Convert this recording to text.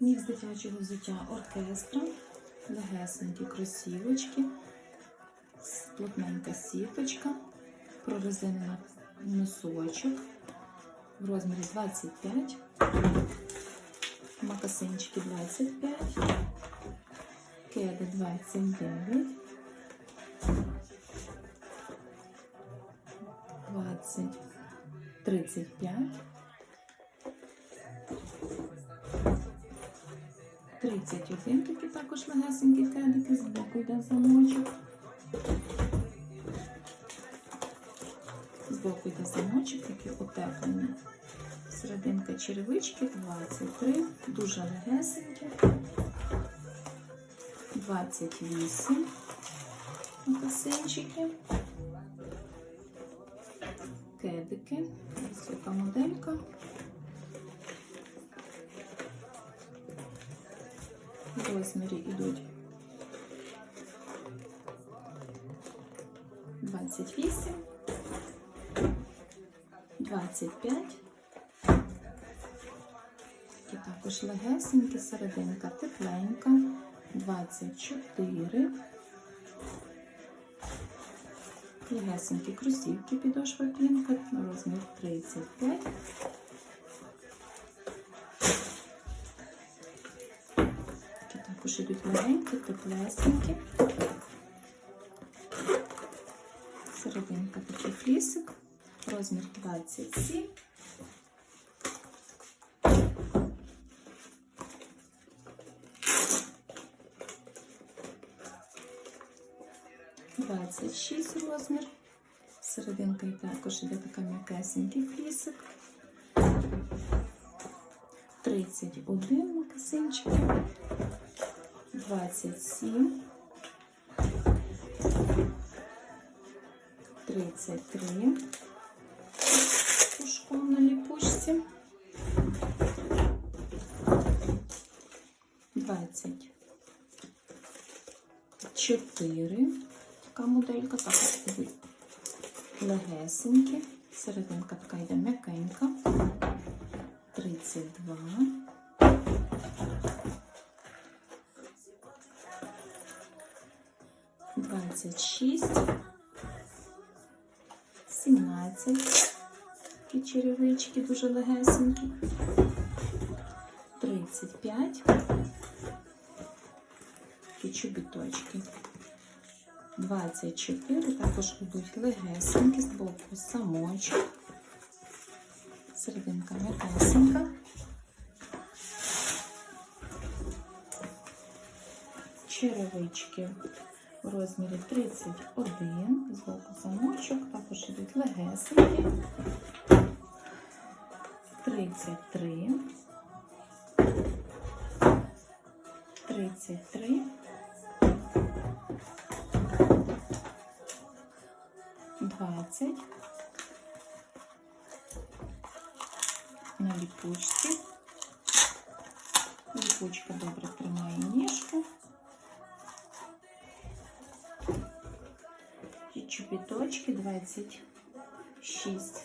Мікс дитячого взуття оркестра, легесенькі кросівочки, плотненька сіточка, прорезинена носочок в розмірі 25, макасинчики 25, кеди 29, 20, 35, 31 такі також легесенькі кедики, з боку йде замочок. З боку йде замочок, такі утеплені. Серединка черевички 23, дуже легесенькі. 28 макасинчики. Кедики. Висока моделька. Розмірі йдуть 28, 25. І також легесенькі, серединка тепленька, 24. Легесенькі кросівки підошва клінка, розмір 35. Також ідуть легенькі, теплесенькі. Серединка такий флісик, розмір 27. Двадцять шість розмір. Серединка і також іде така м'якесенький флісик. 31 макасинчик. 27. 33. Пушком на ліпучці. 24. Така моделька, також легесенькі. Серединка така йде м'якенька. 32. 26. 17. Такі черевички дуже легесенькі. 35. Такі чобіточки. 24. Також йдуть легесенькі з боку самочок. Серединка м'якесенька. Черевички в розмірі 31, з боку замочок, також ідуть легесенькі. 33, 33, 20, на ліпучці. Ліпучка добре тримає ніжку. І чобіточки 26.